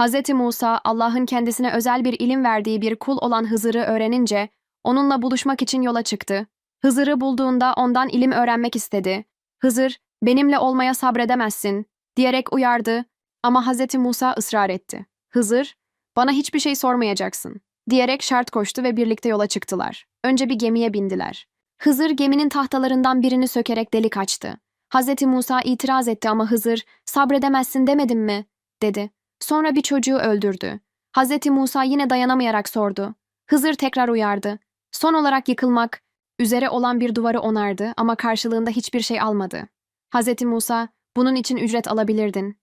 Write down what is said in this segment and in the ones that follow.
Hz. Musa, Allah'ın kendisine özel bir ilim verdiği bir kul olan Hızır'ı öğrenince, onunla buluşmak için yola çıktı. Hızır'ı bulduğunda ondan ilim öğrenmek istedi. Hızır, benimle olmaya sabredemezsin, diyerek uyardı ama Hz. Musa ısrar etti. Hızır, bana hiçbir şey sormayacaksın, diyerek şart koştu ve birlikte yola çıktılar. Önce bir gemiye bindiler. Hızır geminin tahtalarından birini sökerek delik açtı. Hz. Musa itiraz etti ama Hızır, sabredemezsin demedim mi? dedi. Sonra bir çocuğu öldürdü. Hz. Musa yine dayanamayarak sordu. Hızır tekrar uyardı. Son olarak yıkılmak, üzere olan bir duvarı onardı ama karşılığında hiçbir şey almadı. Hz. Musa, bunun için ücret alabilirdin.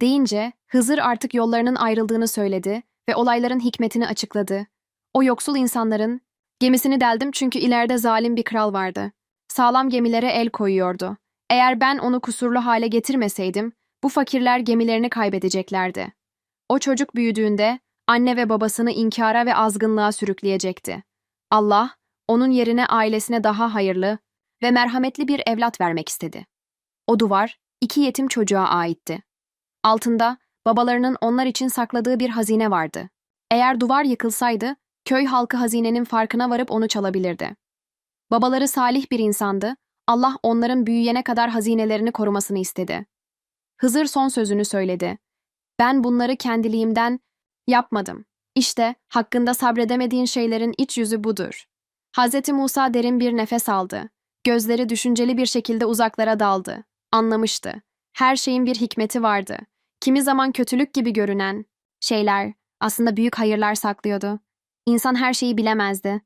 Deyince, Hızır artık yollarının ayrıldığını söyledi ve olayların hikmetini açıkladı. O yoksul insanların, gemisini deldim çünkü ileride zalim bir kral vardı. Sağlam gemilere el koyuyordu. Eğer ben onu kusurlu hale getirmeseydim, bu fakirler gemilerini kaybedeceklerdi. O çocuk büyüdüğünde anne ve babasını inkara ve azgınlığa sürükleyecekti. Allah, onun yerine ailesine daha hayırlı ve merhametli bir evlat vermek istedi. O duvar, iki yetim çocuğa aitti. Altında, babalarının onlar için sakladığı bir hazine vardı. Eğer duvar yıkılsaydı, köy halkı hazinenin farkına varıp onu çalabilirdi. Babaları salih bir insandı, Allah onların büyüyene kadar hazinelerini korumasını istedi. Hızır son sözünü söyledi. Ben bunları kendiliğimden yapmadım. İşte hakkında sabredemediğin şeylerin iç yüzü budur. Hz. Musa derin bir nefes aldı. Gözleri düşünceli bir şekilde uzaklara daldı. Anlamıştı. Her şeyin bir hikmeti vardı. Kimi zaman kötülük gibi görünen şeyler aslında büyük hayırlar saklıyordu. İnsan her şeyi bilemezdi